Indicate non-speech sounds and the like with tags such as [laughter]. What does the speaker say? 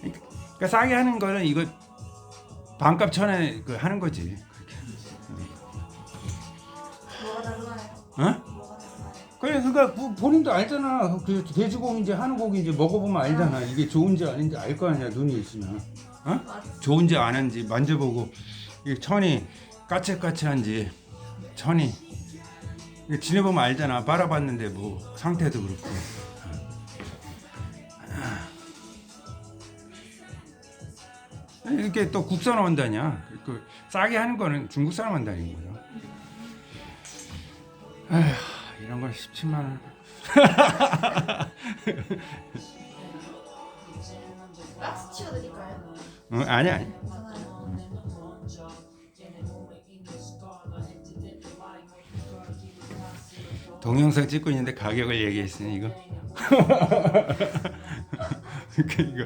그러니까 싸게 하는 거는 이거 반값 천에 그 하는 거지. 어? 그래 그러니까 부- 본인도 알잖아. 그 돼지고기인지 하는 고기인지 먹어보면 알잖아. 이게 좋은지 아닌지 알 거 아니야 눈이 있으면. 어? 좋은지 아닌지 만져보고 이 천이 까칠까칠한지 천이 지내보면 알잖아. 빨아봤는데 뭐 상태도 그렇고. 이렇게 또 국산 원단이야. 그 싸게 하는 거는 중국산 원단인 거죠. 에휴, 이런 걸 17만 원. 박스 치워드릴까요? 응, 아니 아니. 동영상 찍고 있는데 가격을 얘기했으니 이거. 그 [laughs] 이거